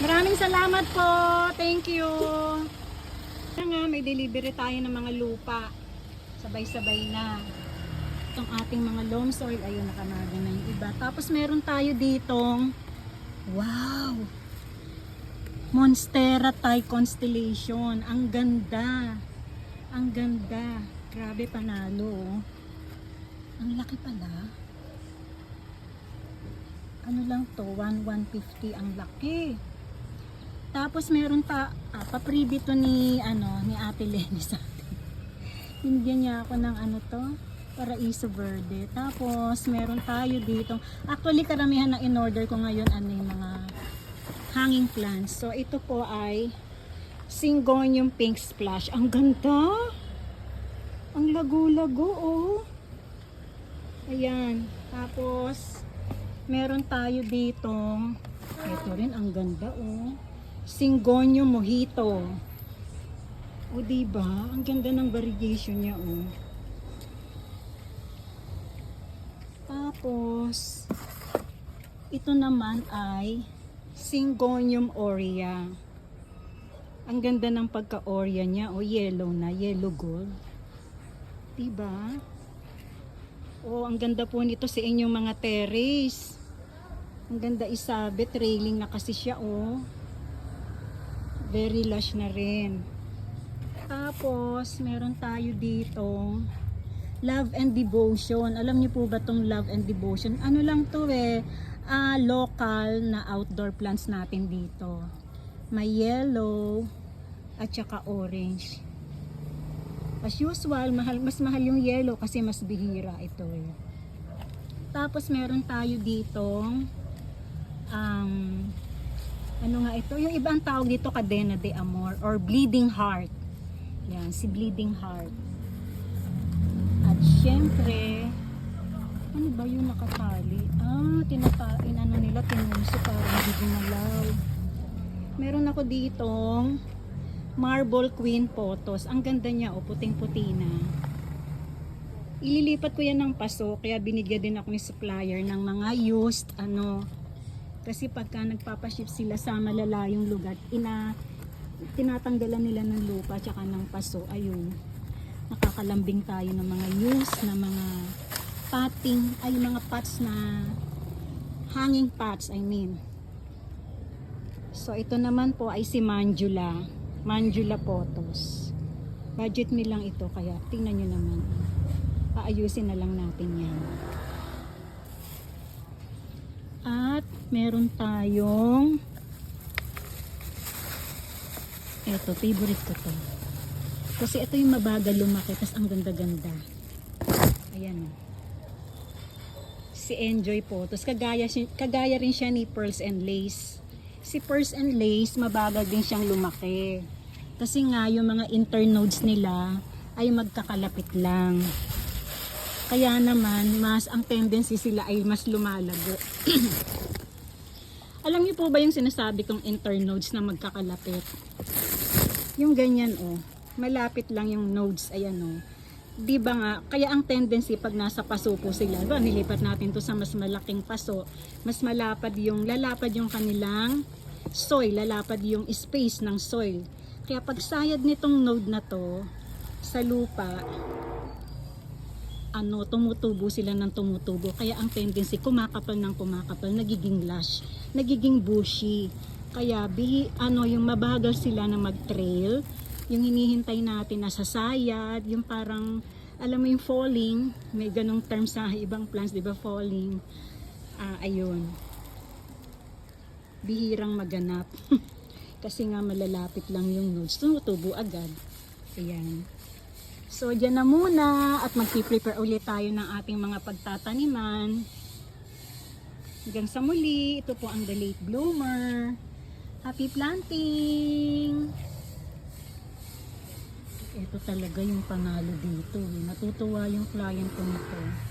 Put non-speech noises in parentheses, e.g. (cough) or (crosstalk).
Maraming salamat po. Thank you. Nga, may delivery tayo ng mga lupa. Sabay-sabay na. Itong ating mga loam soil, ayun, nakamaga na yung iba. Tapos meron tayo ditong, wow! Monstera Thai Constellation. Ang ganda. Ang ganda. Grabe panalo. oh. Ang laki pala. Ano lang to? 1 150 ang laki. Tapos meron pa ah, papribi to ni ano ni Ate Lenny sa atin. (laughs) Binigyan niya ako ng ano to? Paraiso Verde. Tapos meron tayo dito. Actually karamihan na in-order ko ngayon ano yung mga hanging plants. So ito po ay Syngonium Pink Splash. Ang ganda! Ang lago-lago oh. Ayan. Tapos meron tayo ditong ito rin ang ganda oh. Singonyo Mojito. O diba? Ang ganda ng variegation niya oh. Tapos ito naman ay Syngonium aurea. Ang ganda ng pagka-aurea niya o yellow na, yellow gold. Diba? Oh, ang ganda po nito sa inyong mga terrace. Ang ganda isabit, railing na kasi siya oh. Very lush na rin. Tapos, meron tayo dito Love and Devotion. Alam niyo po ba tong Love and Devotion? Ano lang to eh, ah, local na outdoor plants natin dito. May yellow at saka orange. As usual, mahal, mas mahal yung yellow kasi mas bihira ito eh. Tapos meron tayo dito um, ano nga ito? Yung iba ang tawag dito cadena de amor or bleeding heart. Yan, si bleeding heart. At syempre, ano ba yung nakatali? Ah, tinatain ano nila, tinunso para hindi gumalaw. Meron ako ditong Marble Queen Photos. Ang ganda niya, o puting-puti na. Ililipat ko yan ng paso, kaya binigyan din ako ni supplier ng mga used, ano, kasi pagka nagpapaship sila sa malalayong lugar, ina, tinatanggalan nila ng lupa tsaka ng paso, ayun, nakakalambing tayo ng mga used na mga potting, ay mga pots na hanging pots, I mean. So, ito naman po ay si Manjula. Manjula Photos. Budget me lang ito, kaya tingnan nyo naman. Aayusin na lang natin yan. At meron tayong eto, favorite ko to. Kasi ito yung mabagal lumaki, tas ang ganda-ganda. Ayan. Si Enjoy Photos. Kagaya, si- kagaya rin siya ni Pearls and Lace. Si Pearls and Lace, mabagal din siyang lumaki. Kasi nga, yung mga internodes nila ay magkakalapit lang. Kaya naman, mas ang tendency sila ay mas lumalago. (clears throat) Alam niyo po ba yung sinasabi kong internodes na magkakalapit? Yung ganyan oh, malapit lang yung nodes, ayan oh. 'Di ba nga, kaya ang tendency pag nasa paso po sila, ba nilipat natin to sa mas malaking paso, mas malapad yung lalapad yung kanilang soil, lalapad yung space ng soil. Kaya pag sayad nitong node na to sa lupa, ano, tumutubo sila ng tumutubo. Kaya ang tendency, kumakapal ng kumakapal, nagiging lush, nagiging bushy. Kaya, bi, ano, yung mabagal sila na mag-trail, yung hinihintay natin na sasayad, yung parang, alam mo yung falling, may ganong term sa ibang plants, di ba, falling. Ah, ayun. Bihirang maganap. (laughs) Kasi nga malalapit lang yung nodes, tumutubo agad. Ayan. So, dyan na muna at magpiprepare ulit tayo ng ating mga pagtataniman. Hanggang sa muli, ito po ang the late bloomer. Happy planting! Ito talaga yung panalo dito. Natutuwa yung client ko nito.